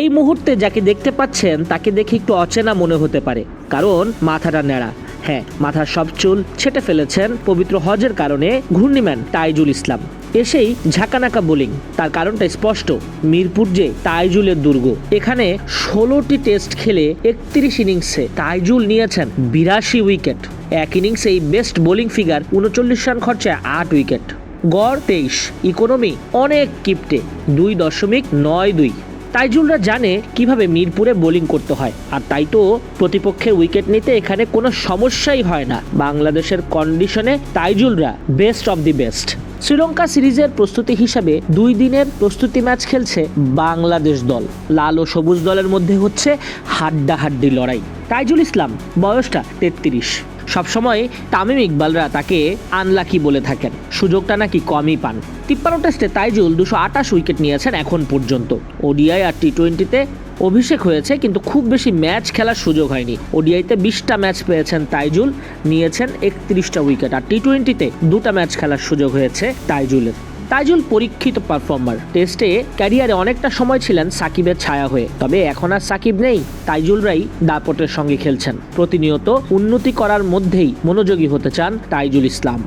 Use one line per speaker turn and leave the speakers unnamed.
এই মুহূর্তে যাকে দেখতে পাচ্ছেন, তাকে দেখে একটু অচেনা মনে হতে পারে। কারণ মাথাটা ন্যাড়া। হ্যাঁ মাথার সব চুল ছেটে ফেলেছেন পবিত্র হজের কারণে ঘূর্ণিম্যান তাইজুল ইসলাম। এসেই ঝাঁকানাকা বোলিং। তার কারণটা স্পষ্ট। মিরপুর যে তাইজুলের দুর্গ। এখানে ষোলোটি টেস্ট খেলে একত্রিশ ইনিংসে তাইজুল নিয়েছেন বিরাশি উইকেট। এক ইনিংসে এই বেস্ট বোলিং ফিগার উনচল্লিশ রান খরচায় আট উইকেট। গড় তেইশ। ইকোনমি অনেক কিপ্টে। দুই দশমিক নয় দুই। তাইজুলরা জানে কীভাবে মিরপুরে বোলিং করতে হয়, আর তাই তো প্রতিপক্ষের উইকেট নিতে এখানে কোনো সমস্যাই হয় না। বাংলাদেশের কন্ডিশনে তাইজুলরা best of the best Sri Lanka সিরিজের প্রস্তুতি হিসাবে দুই দিনের প্রস্তুতি ম্যাচ খেলছে বাংলাদেশ দল। লাল ও সবুজ দলের মধ্যে হচ্ছে হাড্ডাহাড্ডি লড়াই। তাইজুল ইসলাম, বয়সটা তেত্রিশ। সবসময় তামিম ইকবালরা তাকে আনলাকি বলে থাকেন। সুযোগটা নাকি কমই পান। তিপ্পান্ন টেস্টে তাইজুল দুশো আটাশ উইকেট নিয়েছেন এখন পর্যন্ত। ওডিআই আর টি টোয়েন্টিতে অভিষেক হয়েছে, কিন্তু খুব বেশি ম্যাচ খেলার সুযোগ হয়নি। ওডিআইতে বিশটা ম্যাচ পেয়েছেন তাইজুল, নিয়েছেন একত্রিশটা উইকেট। আর টি টোয়েন্টিতে দুটা ম্যাচ খেলার সুযোগ হয়েছে তাইজুলের। তাইজুল পরীক্ষিত পারফর্মার টেস্টে ক্যারিয়ারে অনেকটা সময় ছিলেন সাকিবের ছায়া হয়ে। তবে এখন আর সাকিব নেই, তাইজুল রাই দাপটের সঙ্গে খেলছেন। প্রতিনিয়ত উন্নতি করার মধ্যেই মনোযোগী হতে চান তাইজুল ইসলাম।